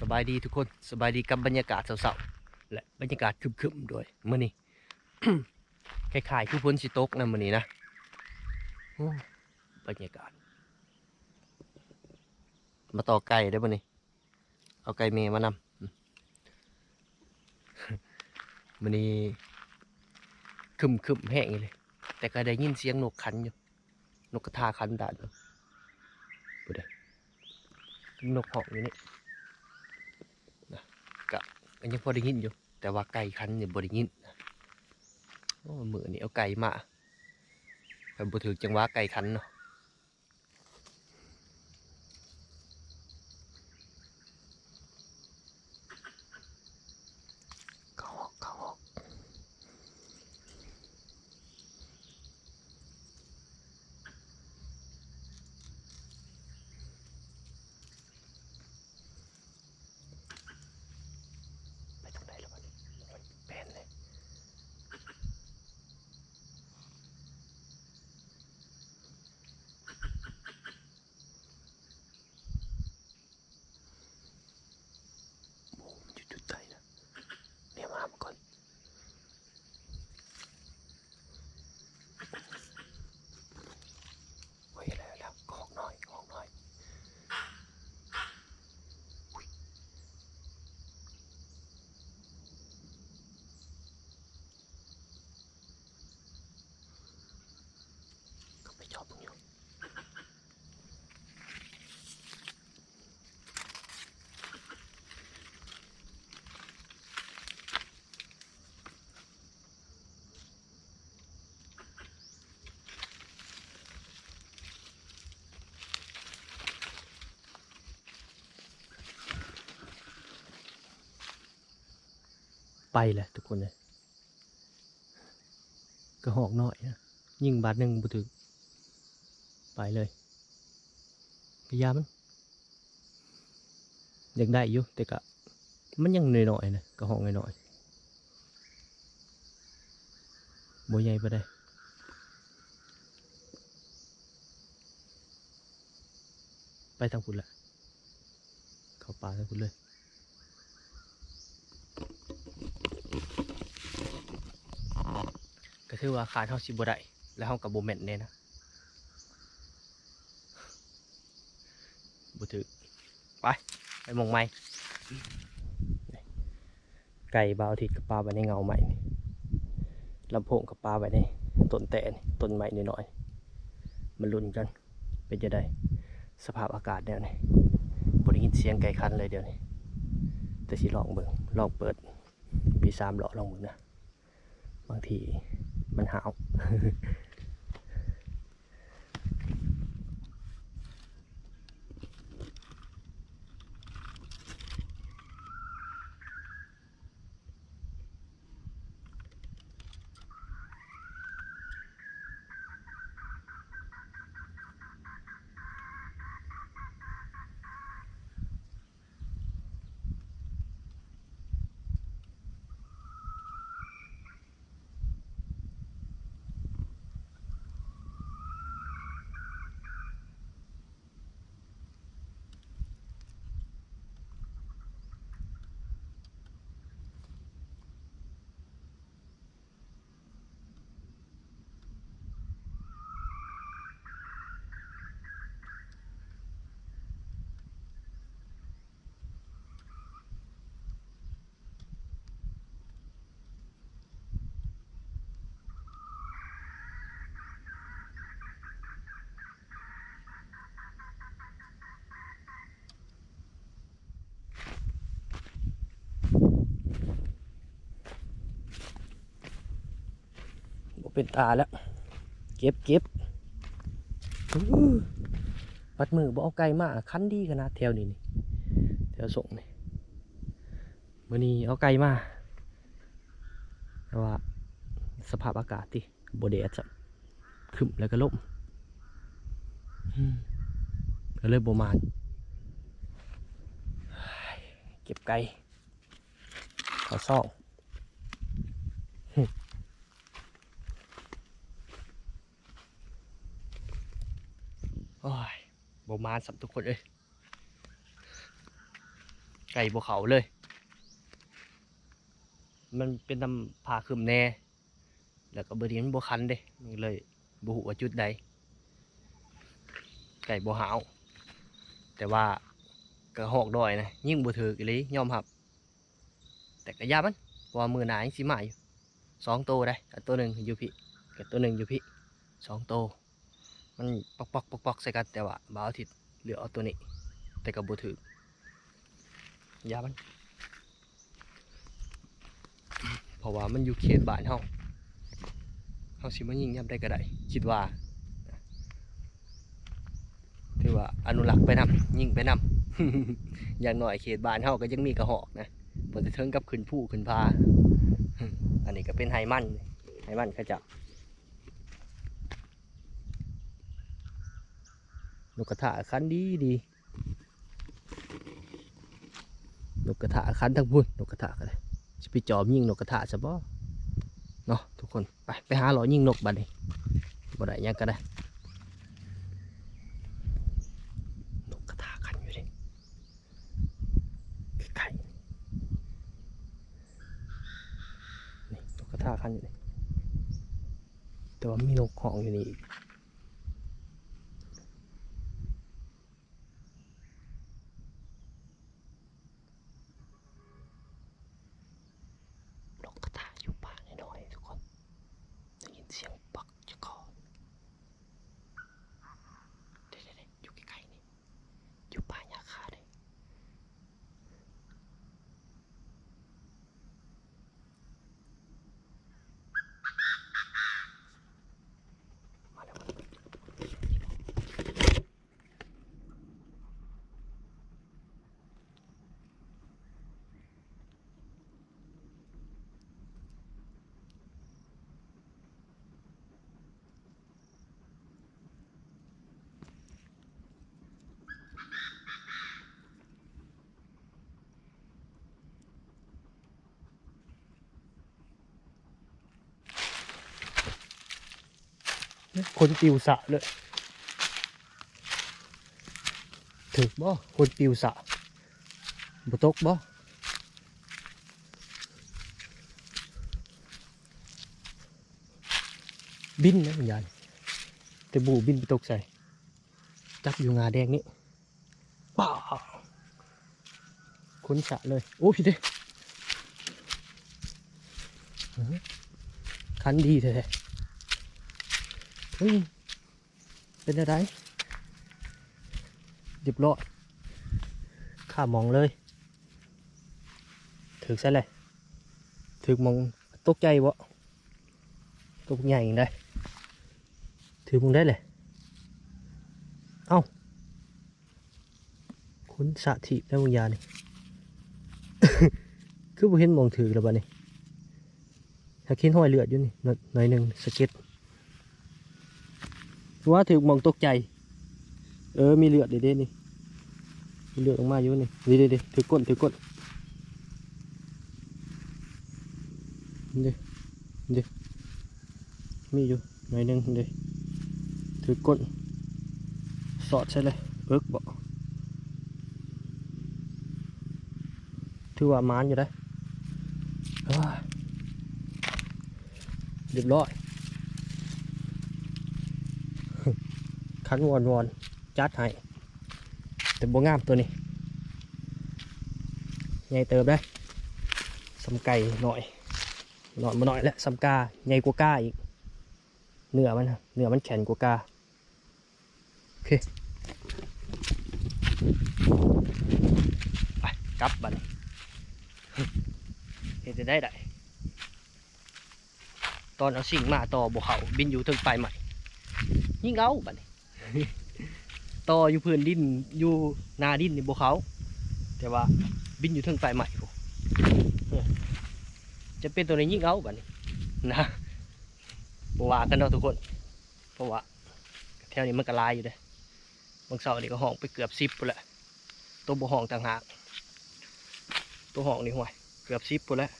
สบายดีทุกคนสบายดีกับบรรยากาศเสาๆและบรรยากาศคึมๆด้วยมื้อนี้ คล้ายๆคือฝนสิตกนะมื้อนี้นะบรรยากาศ มาต่อไก่ได้อมื้อนี้เอาไก่เมย์มานำมมื้อนี้ครึมๆแห้งอีเลย แต่ก็ได้ยินเสียงนกขันอยู่ นกกระทาขันดาดอยู่บ่ได้นกหอกอยู่นี่ะก็ยังพอได้ยินอยู่ แต่ว่าไก่ขันเนี่ยบ่ได้ยินโอ้มือนี่เอาไก่มาไปบ่ถือจังหวะไก่ขันเนาะเข้าหอกเข้าหอกไปตรงไหนแล้ววะนี่มันแปลนเลย โอ้มันอยู่จุดไหนนะเนี่ยมามาก่อนโอ้ยแล้วแล้วขอกหน่อยขอกหน่อยอุ๊ย ก็ไปชอบมึงอยู่ไปแหละทุกคนเลยก็หอกหน่อยนะยิ่งบาทหนึ่งบุถึง ไปเลยพยายามมันยังได้อยู่แต่กะมันยังหน่อยๆนะก็หอกหน่อยๆบ่ใหญ่ไปได้ไปทางคุณละเข้าป่าทางคุณเลยก็ถือว่าขาดเท่าสิบ่ได้แล้วเฮากับโบแมนแน่นะบ่ถือ ไปไปมองไม้ไก่บาวทิตย์กับปลาไว้ในเงาใหม่นี่ลำโพงกับปลาไว้ในต้นแตะนี่ต้นไม้นิดหน่อยๆมันลุ้นกันเป็นจะได้สภาพอากาศแนวนี้บ่ได้ยินเสียงไก่คันเลยเดี๋ยวนี้แต่สิลองเบิ่งลองเปิดปีสามเลาะลองเบิ่งนะบางทีมันหาว เป็นตาแล้ว เก็บเก็บปัดมือบ่เอาไก่มากคันดีขนาดแถวนี้นี่แถวส่งนี่มื้อนี้เอาไก่มาแต่ว่าสภาพอากาศที่บ่แดดจะครึมแล้วก็ลมอืมก็เลยบ่มานเก็บไก่เขอซ่อง โอ้ย บมานสับทุกคนเอ้ยไก่บวเขาเลย มันเป็นน้ำผาคืมแน่ แล้วก็บร์นี้มันบวคันเด้มันเลยบหูว่าจุดใด ไก่บวหาว แต่ว่ากระหอกดอยนะยิ่งบวถืออีหลียอมรับ แต่กระยามันพราะว่ามือหนายังสิมาอยู่สองโตวได้กับตัวหนึ่งอยู่พี่กับตัวหนึ่งอยู่พี่สองโตว มันปอกปอกปอกปอกใส่กันแต่ว่าบ่าวอาทิตเหลือเอาตัวนี้ แต่กับบถือยามันเพราะว่ามันอยู่เขตบ้านเฮาเฮาสิมายิงยามได้ก็ได้คิดว่าถือว่าอนุรักษ์ไปนำยิงไปนำอย่างหน่อยเขตบ้านเฮาก็ยังมีกระหอกนะบ่จะเทิงกับขึ้นผู้ขึ้นพาอันนี้ก็เป็นไฮมันไฮมันขาเจะ นกกระทาคันดีดีนกกระทาคันทั้งพุ่นนกกระทากันเลยจะไปจอมยิงนกกระทาซะบ่เนาะทุกคนไปไปหาหลอยิงนกบัดนี้บ่ได้ยังก็ได้นกกระทาคันอยู่ดิไข่นี่นกกระทาคันอยู่ดิแต่ว่ามีนกของอยู่นี่อีกกระทาอยู่ป่าน้อยๆทุกคนได้ยินเสียงปักจะคอเด็ดๆๆอยู่ใกล้ๆนี่ อยู่ป่าหญ้าคาเลยมาแล้วมาแล้ว คนปิวสะเลยถึกบ่คนปิวสะบ่ตกบ่บินนะคุณยายแต่บูบินไปตกใส่ จับอยู่งาแดงนี่ป้าคนสะเลย โอ้พี่เด้อื้อหือคันดีแท้ๆ เฮ้ย เป็นอะไรเรียบร้อข้ามองเลยถึกใช่เลยถึกมองตกใจวะตกใหญ่ยังได้ถือมึงได้เลย เอ้าคุณสะถิได้มึงยานี่คือบ่เห็นมองถือแล้วบ้านี่ถ้าคิดห้อยเลือดอยู่นี่หน่อยหนึ่งสเก็ต ว่าถือมองตกใจ เออ มีเลือดเด็ดนี่มีเลือดออกมาอยู่นี่นี่เด็ดๆถือก้นถือก้นนี่นี่มีอยู่หน่อยนึงนี่ถือก้นสอดใช่เลยเอิกบอกถือว่ามานอยู่ได้เรียบร้อย คันวอนวอนจัดให้แต่บ่งามตัวนี้ใหญ่เติบได้สำไก่หน่อยหน่อยมาหน่อยแล้วสำกาใหญ่กว่ากาอีกเนื้อมันเนื้อมันแข็งกว่ากาโอเคไปกลับบัดนเห็นจะได้ได้ตอนเอาสิ่งมาต่อบ่เขาบินอยู่ถึงปลายใหม่ยิ่งเอาบัดนี้ ต่ออยู่พื้นดินอยู่นาดินในี่บเขา แต่ว่าบินอยู่เทึงไฟใหม่พวกเออจะเป็นตัวนี้ยิ่งเอาบันี้นะบว่ากันเนาะทุกคน เพราะว่าแถวนี้มันก็หลายอยู่เด้บางเสาร์นี่ก็ห้องไปเกือบสิบปุ่นแหละตัวบห้องต่างหาก ตัวห้องนี่ห่วย เกือบสิบปุ่นแล้ว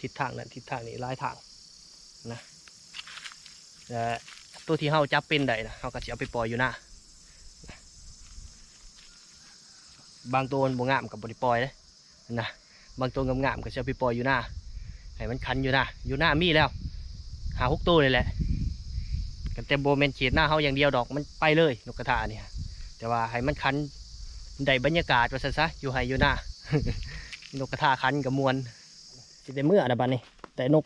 ทิศทางนั้นทิศทางนี้ลายทางนะแต่ ตัวที่เฮาจับเป็นได้นะเฮาก็สิเอาไปปล่อยอยู่หน้าบางตัวมันบ่งามกับบริปล่อยเลยนะบางตัวงามๆก็จะเอาไปปล่อยอยู่หน้าให้มันคันอยู่หน้าอยู่หน้ามีแล้ว หาหกตัวเลยแหละกันแต่โบเมนเขียดหน้าเฮาอย่างเดียวดอกมันไปเลยนกกระทาเนี่ยแต่ว่าให้มันคันได้บรรยากาศว่าซั่นซะอยู่ให้อยู่หน้านกกระทาคันกับมวนสิได้เมื่อนะบัดนี้แต่นก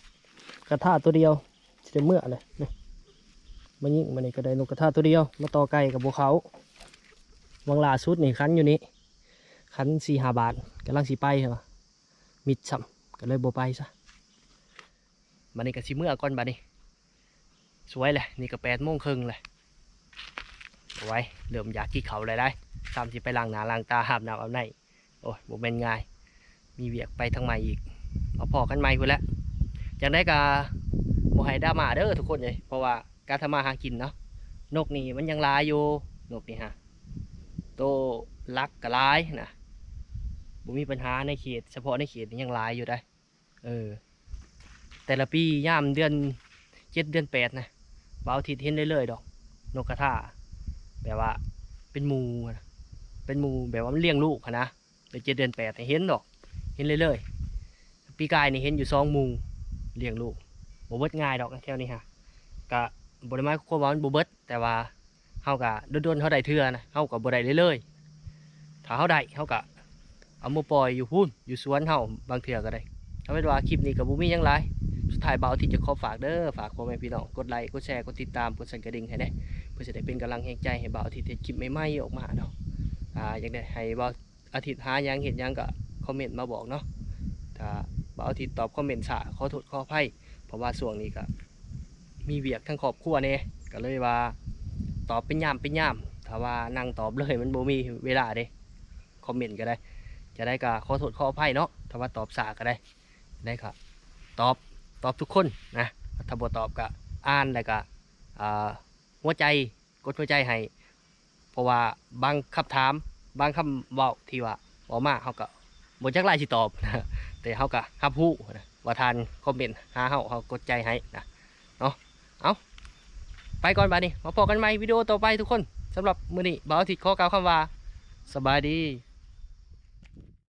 กระทาตัวเดียวสิได้เมื่อเลยนี่ มันยิ่งมันนี่ก็ได้นกกระทาตัวเดียว มาต่อไก่กับบัวเขาวังลาสุดนี่คันอยู่นี่คันสี่หาบาทกำลังสีไปใช่ปะมิดซ้ำก็เลยโบไปซะบัดนี้ก็สิเมื่อก่อนบัดนี้สวยเลยนี่ก็แปดโมงครึ่งเลยเอาไว้เริ่มอยากกินเขาเลยได้ตามสิไปล้างหนาล้างตาหาบน้ำเอาไหนโอ้ยโบเป็นง่าย มีเวียกไปทางใหม่อีก เอาพอกันใหม่พุ่นแล้วอย่างได้กาโมให้ดามาเด้อทุกคนเลยเพราะว่า การทำมาหากินเนาะนกนี่มันยังลายอยู่นกนี่ฮะโตลักกะลายนะบ่มีปัญหาในเขต เฉพาะในเขตนี่ยังลายอยู่ได้ เออ แต่ละปีย่ามเดือนเจ็ดเดือนแปดนะบ่าวทิตย์เห็นได้เลยๆดอก นกกระทาแบบว่า เป็นมูนะเป็นมูแบบว่ามันเลี้ยงลูกนะเดือนเจ็ดเดือนแปดเห็นดอก เห็นเลยเลยๆปีกายนี่เห็นอยู่สองมูเลี้ยงลูกบ่เบิดง่ายดอกแถวนี้ฮะกะ บ่ได้หมาความว่ามันบ่เบิดแต่ว่าเฮากะโดนๆเฮาได้เทื่อนะเฮาก็บ่ได้เลยเลยๆถ้าเฮาได้เฮากะเอามาปล่อยอยู่พุ่นอยู่สวนเฮาบางเทื่อก็ได้เอาเป็นว่าคลิปนี้ก็บ่มีหยังหลายสุดท้ายเบาที่จะขอฝากเด้อฝากพ่อแม่พี่น้องกดไลค์กดแชร์กดติดตามกดสั่นกระดิ่งให้ได้เพื่อจะได้เป็นกำลังแห่งใจให้เบาที่เฮ็ดคลิปใหม่ๆออกมาเนาะอ่าอยากได้ให้เบาอาทิตย์หายังเห็นยังก็คอมเมนต์มาบอกเนาะถ้าเบาอาทิตย์ตอบคอมเมนต์สาขอโทษขออภัยเพราะว่าช่วงนี้ก็ มีเวียกทั้งครอบครัวเนี่ยก็เลยว่าตอบเป็นยามเป็นยามถ้าว่านั่งตอบเลยมันบ่มีเวลาเด้คอมเมนต์ก็ได้ จะได้ก็ขอโทษขออภัยเนาะถ้าว่าตอบสาก็ได้ได้ครับ ตอบตอบทุกคนนะถ้าบ่ตอบก็อ่านแล้วก็หัวใจกดหัวใจให้เพราะว่าบางคำถาม บางคำเว้าที่ว่าเว้ามาเฮาก็บนจักไลายสิตอบนะแต่เขาก็ฮับฮู้นะว่าทานคอมเมนต์หาเขาเขากดใจให้นะเนาะ ไปก่อนบานี้มาพบกันใหม่วิดีโอต่อไปทุกคนสำหรับมื้อนี้บ่าวอาทิตย์ขอกล่าวคำว่าสบายดี